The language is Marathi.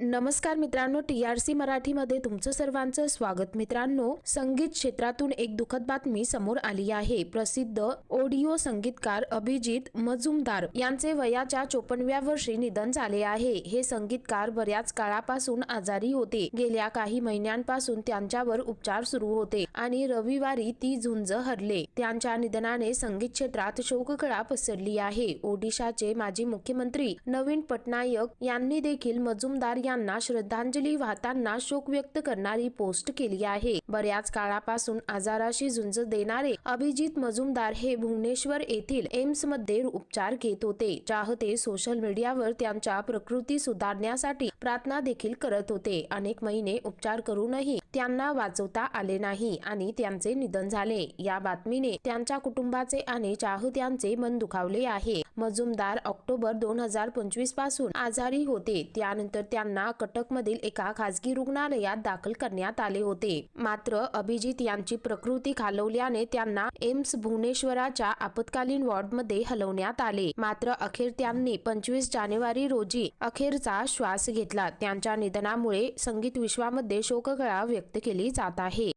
नमस्कार मित्रांनो टी आर सी मराठीमध्ये तुमचं सर्वांचं स्वागत. मित्रांनो संगीत क्षेत्रातून एक दुःखद बातमी समोर आली आहे. प्रसिद्ध ऑडिओ संगीतकार अभिजित मजुमदार यांचे वयाच्या चोपनव्या वर्षी निधन झाले आहे. हे संगीतकार बऱ्याच काळापासून आजारी होते. गेल्या काही महिन्यांपासून त्यांच्यावर उपचार सुरू होते आणि रविवारी ती झुंज हरले. त्यांच्या निधनाने संगीत क्षेत्रात शोककळा पसरली आहे. ओडिशाचे माजी मुख्यमंत्री नवीन पटनायक यांनी देखील मजुमदार यांना श्रद्धांजली वाहताना शोक व्यक्त करणारी पोस्ट केली आहे. बऱ्याच काळापासून आजाराशी झुंज देणारे अभिजित मजुमदार हे भुवनेश्वर येथील एम्समध्ये उपचार घेत होते. चाहते सोशल मीडियावर त्यांच्या प्रकृती सुधारण्यासाठी प्रार्थना देखील करत होते. अनेक महिने उपचार करूनही त्यांना वाचवता आले नाही आणि त्यांचे निधन झाले. या बातमीने त्यांच्या कुटुंबाचे आणि चाहत्यांचे मन दुखावले आहे. मजुमदार ऑक्टोबर दोन हजार पंचवीसपासून आजारी होते. त्यानंतर त्यांना कटकमधील एका खासगी रुग्णालयात दाखल करण्यात आले होते. मात्र अभिजित यांची प्रकृती खालवल्याने त्यांना एम्स भुवनेश्वराच्या आपत्कालीन वॉर्डमध्ये हलवण्यात आले. मात्र अखेर त्यांनी पंचवीस जानेवारी रोजी अखेरचा श्वास घेतला. त्यांच्या निधनामुळे संगीत विश्वामध्ये शोककळा व्यक्त केली जात आहे.